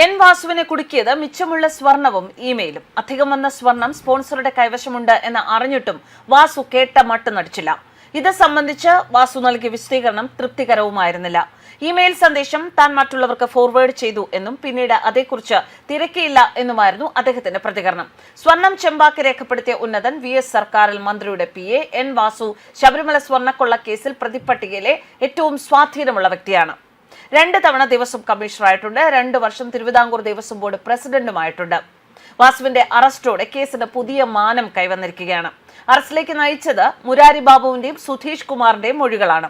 N വാസുവിനെ കുടുക്കിയത് മിച്ചമുള്ള സ്വർണവും ഇമെയിലും. അധികം വന്ന സ്വർണം സ്പോൺസറുടെ കൈവശമുണ്ട് എന്ന് അറിഞ്ഞിട്ടും വാസു കേട്ട മട്ട് നടിച്ചില്ല. ഇത് സംബന്ധിച്ച് വാസു നൽകിയ വിശദീകരണം തൃപ്തികരവുമായിരുന്നില്ല. ഇമെയിൽ സന്ദേശം താൻ മറ്റുള്ളവർക്ക് ഫോർവേഡ് ചെയ്തു എന്നും പിന്നീട് അതേക്കുറിച്ച് തിരക്കിയില്ല എന്നുമായിരുന്നു അദ്ദേഹത്തിന്റെ പ്രതികരണം. സ്വർണം ചെമ്പാക്കി രേഖപ്പെടുത്തിയ ഉന്നതൻ വി എസ് സർക്കാരിൽ മന്ത്രിയുടെ പി എൻ വാസു ശബരിമല സ്വർണക്കൊള്ള കേസിൽ പ്രതിപ്പട്ടികയിലെ ഏറ്റവും സ്വാധീനമുള്ള വ്യക്തിയാണ്. രണ്ട് തവണ ദേവസ്വം കമ്മീഷണറായിട്ടുണ്ട്. രണ്ട് വർഷം തിരുവിതാംകൂർ ദേവസ്വം ബോർഡ് പ്രസിഡന്റുമായിട്ടുണ്ട്. വാസുവിന്റെ അറസ്റ്റോടെ കേസിന്റെ പുതിയ മാനം കൈവന്നിരിക്കുകയാണ്. അറസ്റ്റിലേക്ക് നയിച്ചത് മുരാരി ബാബുവിന്റെയും സുധീഷ് കുമാറിന്റെയും മൊഴികളാണ്.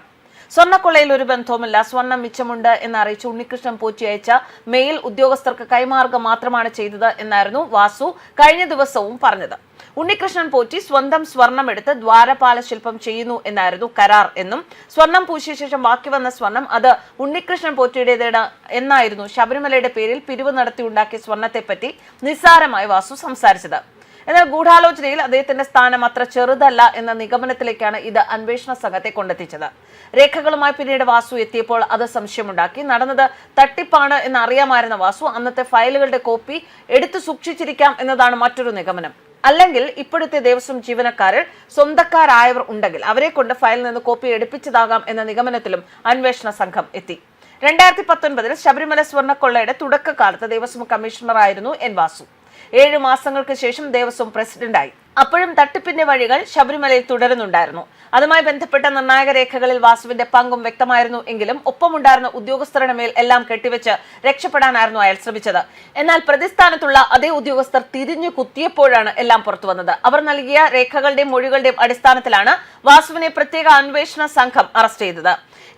സ്വർണക്കൊള്ളയിൽ ഒരു ബന്ധവുമില്ല. സ്വർണം മിച്ചമുണ്ട് എന്ന് അറിയിച്ച് ഉണ്ണികൃഷ്ണൻ പോറ്റി അയച്ച മെയിൽ ഉദ്യോഗസ്ഥർക്ക് കൈമാറുക മാത്രമാണ് ചെയ്തത് എന്നായിരുന്നു വാസു കഴിഞ്ഞ ദിവസവും പറഞ്ഞത്. ഉണ്ണികൃഷ്ണൻ പോറ്റി സ്വന്തം സ്വർണം എടുത്ത് ദ്വാരപാല ശില്പം ചെയ്യുന്നു എന്നായിരുന്നു കരാർ എന്നും സ്വർണം പൂശിയ ശേഷം ബാക്കി വന്ന സ്വർണം അത് ഉണ്ണികൃഷ്ണൻ പോറ്റിയുടേതാണ് എന്നായിരുന്നു ശബരിമലയുടെ പേരിൽ പിരിവ് നടത്തി ഉണ്ടാക്കിയ സ്വർണത്തെപ്പറ്റി നിസ്സാരമായി വാസു സംസാരിച്ചത്. എന്നാൽ ഗൂഢാലോചനയിൽ അദ്ദേഹത്തിന്റെ സ്ഥാനം അത്ര ചെറുതല്ല എന്ന നിഗമനത്തിലേക്കാണ് ഇത് അന്വേഷണ സംഘത്തെ കൊണ്ടെത്തിച്ചത്. രേഖകളുമായി പിന്നീട് വാസു എത്തിയപ്പോൾ അത് സംശയമുണ്ടാക്കി. നടന്നത് തട്ടിപ്പാണ് എന്ന് അറിയാമായിരുന്ന വാസു അന്നത്തെ ഫയലുകളുടെ കോപ്പി എടുത്തു സൂക്ഷിച്ചിരിക്കാം എന്നതാണ് മറ്റൊരു നിഗമനം. അല്ലെങ്കിൽ ഇപ്പോഴത്തെ ദേവസ്വം ജീവനക്കാരിൽ സ്വന്തക്കാരായവർ ഉണ്ടെങ്കിൽ അവരെ കൊണ്ട് ഫയലിൽ നിന്ന് കോപ്പി എടുപ്പിച്ചതാകാം എന്ന നിഗമനത്തിലും അന്വേഷണ സംഘം എത്തി. രണ്ടായിരത്തി പത്തൊൻപതിൽ ശബരിമല സ്വർണക്കൊള്ളയുടെ തുടക്കകാലത്ത് ദേവസ്വം കമ്മീഷണറായിരുന്നു എൻ വാസു. ഏഴു മാസങ്ങൾക്ക് ശേഷം ദേവസ്വം പ്രസിഡന്റായി. അപ്പോഴും തട്ടിപ്പിന്റെ വഴികൾ ശബരിമലയിൽ തുടരുന്നുണ്ടായിരുന്നു. അതുമായി ബന്ധപ്പെട്ട നിർണായക രേഖകളിൽ വാസുവിന്റെ പങ്കും വ്യക്തമായിരുന്നു എങ്കിലും ഒപ്പമുണ്ടായിരുന്ന ഉദ്യോഗസ്ഥരുടെ മേൽ എല്ലാം കെട്ടിവെച്ച് രക്ഷപ്പെടാനായിരുന്നു അയാൾ ശ്രമിച്ചത്. എന്നാൽ പ്രതിസ്ഥാനത്തുള്ള അതേ ഉദ്യോഗസ്ഥർ തിരിഞ്ഞു കുത്തിയപ്പോഴാണ് എല്ലാം പുറത്തു വന്നത്. അവർ നൽകിയ രേഖകളുടെയും മൊഴികളുടെയും അടിസ്ഥാനത്തിലാണ് വാസുവിനെ പ്രത്യേക അന്വേഷണ സംഘം അറസ്റ്റ് ചെയ്തത്.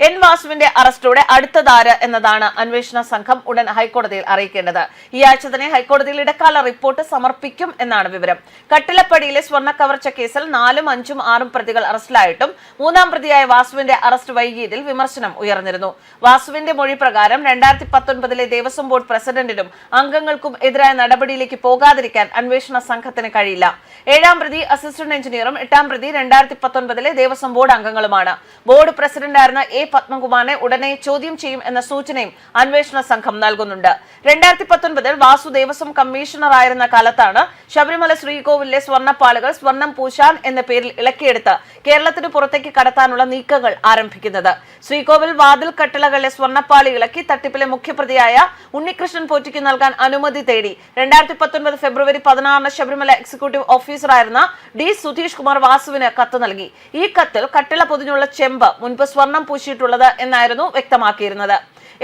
എൻ വാസുവിന്റെ അറസ്റ്റോടെ അടുത്ത ധാര എന്നതാണ് അന്വേഷണ സംഘം ഉടൻ ഹൈക്കോടതിയിൽ അറിയിക്കേണ്ടത്. ഈ ആഴ്ച തന്നെ ഹൈക്കോടതിയിൽ ഇടക്കാല റിപ്പോർട്ട് സമർപ്പിക്കും എന്നാണ് വിവരം. കട്ടിലപ്പടിയിലെ സ്വർണ കവർച്ച കേസിൽ നാലും അഞ്ചും ആറും പ്രതികൾ അറസ്റ്റിലായിട്ടും മൂന്നാം പ്രതിയായ വാസുവിന്റെ അറസ്റ്റ് വൈകിയതിൽ വിമർശനം ഉയർന്നിരുന്നു. വാസുവിന്റെ മൊഴി പ്രകാരം രണ്ടായിരത്തി പത്തൊൻപതിലെ ദേവസ്വം ബോർഡ് പ്രസിഡന്റിനും അംഗങ്ങൾക്കും എതിരായ നടപടിയിലേക്ക് പോകാതിരിക്കാൻ അന്വേഷണ സംഘത്തിന് കഴിയില്ല. ഏഴാം പ്രതി അസിസ്റ്റന്റ് എഞ്ചിനീയറും എട്ടാം പ്രതി രണ്ടായിരത്തി പത്തൊൻപതിലെ ദേവസ്വം ബോർഡ് അംഗങ്ങളുമാണ്. ബോർഡ് പ്രസിഡന്റായിരുന്ന എ പത്മകുമാറിനെ ഉടനെ ചോദ്യം ചെയ്യും എന്ന സൂചനയും അന്വേഷണ സംഘം നൽകുന്നുണ്ട്. രണ്ടായിരത്തി പത്തൊൻപതിൽ വാസു ദേവസ്വം കമ്മീഷണർ ആയിരുന്ന കാലത്താണ് ശബരിമല ശ്രീകോവിലെ സ്വർണപ്പാളുകൾ സ്വർണം പൂശാൻ എന്ന പേരിൽ ഇളക്കിയെടുത്ത് കേരളത്തിന് പുറത്തേക്ക് കടത്താനുള്ള നീക്കങ്ങൾ ആരംഭിക്കുന്നത്. ശ്രീകോവിൽ വാതിൽ കട്ടിളകളിലെ സ്വർണപ്പാളി ഇളക്കി തട്ടിപ്പിലെ മുഖ്യപ്രതിയായ ഉണ്ണികൃഷ്ണൻ പോറ്റിക്ക് നൽകാൻ അനുമതി തേടി. രണ്ടായിരത്തി പത്തൊൻപത് ഫെബ്രുവരി പതിനാറിന് ശബരിമല എക്സിക്യൂട്ടീവ് ഓഫീസറായിരുന്ന ഡി സുധീഷ് കുമാർ വാസുവിന് കത്ത് നൽകി. ഈ കത്തിൽ കട്ടിള പൊതിഞ്ഞുള്ള ചെമ്പ് മുൻപ് സ്വർണം പൂശിയിട്ടുള്ളത് എന്നായിരുന്നു വ്യക്തമാക്കിയിരുന്നത്.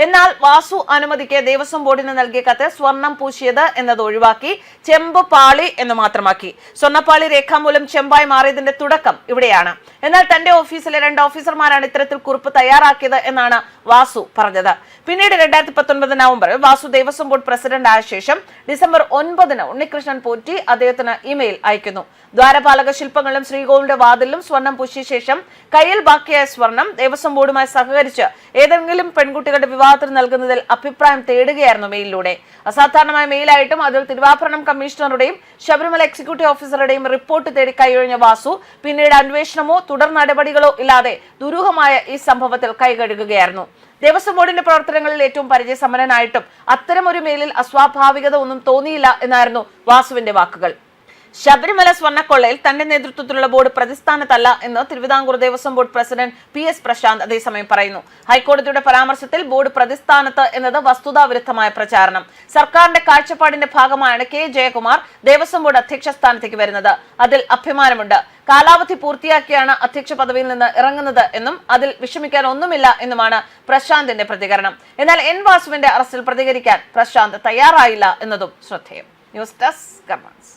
എന്നാൽ വാസു അനുമതിക്ക് ദേവസ്വം ബോർഡിന് നൽകിയ കത്ത് സ്വർണം പൂശിയത് എന്നത് ഒഴിവാക്കി ചെമ്പ് പാളി എന്ന് മാത്രമാക്കി. സ്വർണപ്പാളി രേഖാമൂലം ചെമ്പായി മാറിയതിന്റെ തുടക്കം ഇവിടെയാണ്. എന്നാൽ തന്റെ ഓഫീസിലെ രണ്ട് ഓഫീസർമാരാണ് ഇത്തരത്തിൽ കുറിപ്പ് തയ്യാറാക്കിയത് എന്നാണ് വാസു പറഞ്ഞത്. പിന്നീട് രണ്ടായിരത്തി പത്തൊൻപത് നവംബറിൽ വാസു ദേവസ്വം ബോർഡ് പ്രസിഡന്റ് ആയ ശേഷം ഡിസംബർ ഒൻപതിന് ഉണ്ണികൃഷ്ണൻ പോറ്റി അദ്ദേഹത്തിന് ഇമെയിൽ അയക്കുന്നു. ദ്വാരപാലക ശില്പങ്ങളും ശ്രീകോവിലിന്റെ വാതിലും സ്വർണം പൂശിയ ശേഷം കയ്യിൽ ബാക്കിയായ സ്വർണം ദേവസ്വം ബോർഡുമായി സഹകരിച്ച് ഏതെങ്കിലും പെൺകുട്ടികളുടെ വിവാഹത്തിന് നൽകുന്നതിൽ അഭിപ്രായം തേടുകയായിരുന്നു മെയിലിലൂടെ. അസാധാരണമായ മെയിലായിട്ടും അതിൽ തിരുവാഭരണം കമ്മീഷണറുടെയും ശബരിമല എക്സിക്യൂട്ടീവ് ഓഫീസറുടെയും റിപ്പോർട്ട് തേടി കൈയൊഴിഞ്ഞ വാസു പിന്നീട് അന്വേഷണമോ തുടർ നടപടികളോ ഇല്ലാതെ ദുരൂഹമായ ഈ സംഭവത്തിൽ കൈകഴുകുകയായിരുന്നു. ദേവസ്വം ബോർഡിന്റെ പ്രവർത്തനങ്ങളിൽ ഏറ്റവും പരിചയസമ്പന്നനായിട്ടും അത്തരം ഒരു മേലിൽ അസ്വാഭാവികത ഒന്നും തോന്നിയില്ല എന്നായിരുന്നു വാസുവിന്റെ വാക്കുകൾ. ശബരിമല സ്വർണക്കൊള്ളയിൽ തന്റെ നേതൃത്വത്തിലുള്ള ബോർഡ് പ്രതിസ്ഥാനത്തല്ല എന്ന് Travancore Devaswom board president P S Prashanth അതേസമയം പറയുന്നു. ഹൈക്കോടതിയുടെ പരാമർശത്തിൽ ബോർഡ് പ്രതിസ്ഥാനത്ത് എന്നത് വസ്തുതാവിരുദ്ധമായ പ്രചാരണം. സർക്കാരിന്റെ കാഴ്ചപ്പാടിന്റെ ഭാഗമായാണ് കെ. ജയകുമാർ ദേവസ്വം ബോർഡ് അധ്യക്ഷ സ്ഥാനത്തേക്ക് വരുന്നത്. അതിൽ അഭിമാനമുണ്ട്. കാലാവധി പൂർത്തിയാക്കിയാണ് അധ്യക്ഷ പദവിയിൽ നിന്ന് ഇറങ്ങുന്നത് എന്നും അതിൽ വിഷമിക്കാൻ ഒന്നുമില്ല എന്നുമാണ് പ്രശാന്തിന്റെ പ്രതികരണം. എന്നാൽ എൻ വാസുവിന്റെ അറസ്റ്റിൽ പ്രതികരിക്കാൻ പ്രശാന്ത് തയ്യാറായില്ല എന്നതും ശ്രദ്ധേയം. News desk കർമ്മൻസ്